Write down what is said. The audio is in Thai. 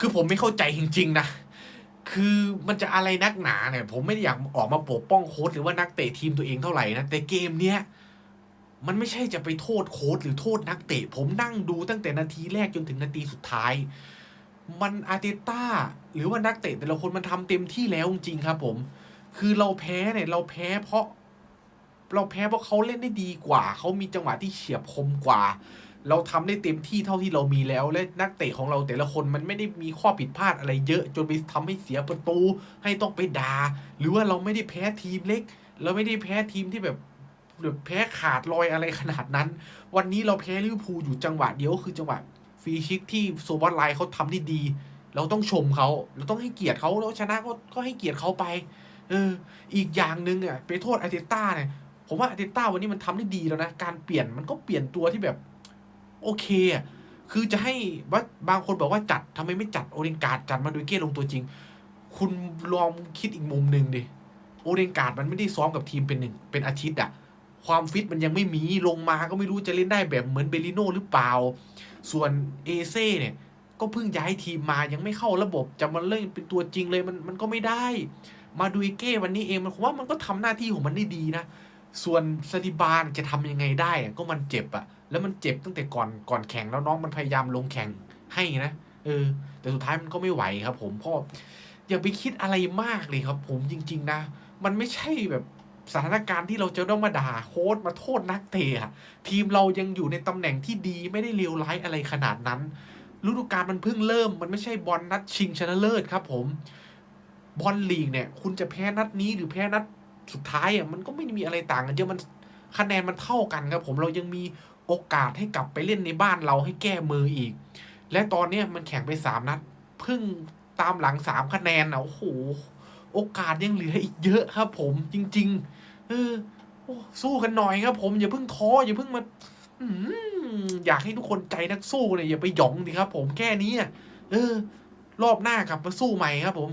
คือผมไม่เข้าใจจริง ๆ นะ คือมันจะอะไรนักหนาเนี่ย ผมไม่ได้อยากออกมาปกป้องโค้ชหรือว่านักเตะทีมตัวเองเท่าไหร่นะ แต่เกมเนี้ยมันไม่ใช่จะไปโทษโค้ชหรือโทษนักเตะ ผมนั่งดูตั้งแต่นาทีแรกจนถึงนาทีสุดท้าย มันอาร์เตต้าหรือว่านักเตะแต่ละคนมันทำเต็มที่แล้วจริงครับ ผม คือเราแพ้เนี่ยเราแพ้เพราะ เราแพ้เพราะเขาเล่นได้ดีกว่า เขามีจังหวะที่เฉียบคมกว่า เราทำได้เต็มที่เท่าที่เรามีแล้ว และนักเตะของเราแต่ละคนมันไม่ได้มีข้อผิดพลาดอะไรเยอะ จนไปทำให้เสียประตู ให้ต้องไปด่าหรือว่าเราไม่ได้แพ้ทีมเล็ก เราไม่ได้แพ้ทีมที่แบบแบบแพ้ขาดลอยอะไรขนาดนั้น วันนี้เราแพ้ลิเวอร์พูลอยู่จังหวะเดียวคือจังหวะฟรีคิกที่โซบัสไลน์เขาทำได้ดี เราต้องชมเขาเราต้องให้เกียรติเขาแล้วชนะก็ก็ให้เกียรติเขาไป เออ อีกอย่างหนึ่งอะไปโทษอาร์เตต้าเนี่ยผมว่าอาร์เตต้าวันนี้มันทำได้ดีแล้วนะการเปลี่ยนมันก็เปลี่ยนตัวที่แบบ โอเคอะคือจะให้ว่าบางคนบอกว่าจัดทำไมไม่จัดโอเดนการ์ดจัดมาโดยเก้ลงตัวจริง คุณลองคิดอีกมุมหนึ่งดิโอเดนการ์ดมันไม่ได้ซ้อมกับทีมเป็นหนึ่งเป็นอาทิตย์อะความฟิตมันยังไม่มีลงมาก็ไม่รู้จะเล่นได้แบบเหมือนเบลิโน่หรือเปล่า ส่วนเอเซ่เนี่ยก็เพิ่งย้ายทีมมายังไม่เข้าระบบจะมาเล่นเป็นตัวจริงเลยมันมันก็ไม่ได้ มาดูเก้วันนี้เองมันว่ามันก็ทำหน้าที่ของมันได้ดีนะ ส่วนสติบาลจะทำยังไงได้ก็มันเจ็บอะ แล้วมันเจ็บตั้งแต่ก่อนก่อนแข่งแล้วน้องมันพยายามลงแข่งให้นะเออ แต่สุดท้ายมันก็ไม่ไหวครับ ผมเพราะอย่าไปคิดอะไรมากเลยครับ ผมจริง ๆ นะ มันไม่ใช่แบบสถานการณ์ที่เราจะต้องมาด่าโค้ชมาโทษนักเตะอะทีมเรายังอยู่ในตำแหน่งที่ดีไม่ได้เลวร้ายอะไรขนาดนั้นฤดูกาลมันเพิ่งเริ่ม มันไม่ใช่บอลนัดชิงชนะเลิศครับ ผม บอลลีกเนี่ย คุณจะแพ้นัดนี้หรือแพ้นัดสุดท้ายอะมันก็ไม่มีอะไรต่างกันเยอะมันคะแนนมันเท่ากันครับ ผมเรายังมี โอกาสให้กลับไปเล่นในบ้านเราให้แก้มืออีก และตอนนี้มันแข่งไปสามนัดเพิ่งตามหลังสามคะแนนอะโอ้โหโอกาสยังเหลืออีกเยอะครับ ผมจริง ๆ เออโอ้สู้กันหน่อยครับ ผมอย่าเพิ่งท้ออย่าเพิ่งมาอยากให้ทุกคนใจนักสู้เนี่ยอย่าไปหยองดิครับ ผมแค่นี้เออ รอบหน้ากลับมาสู้ใหม่ครับผม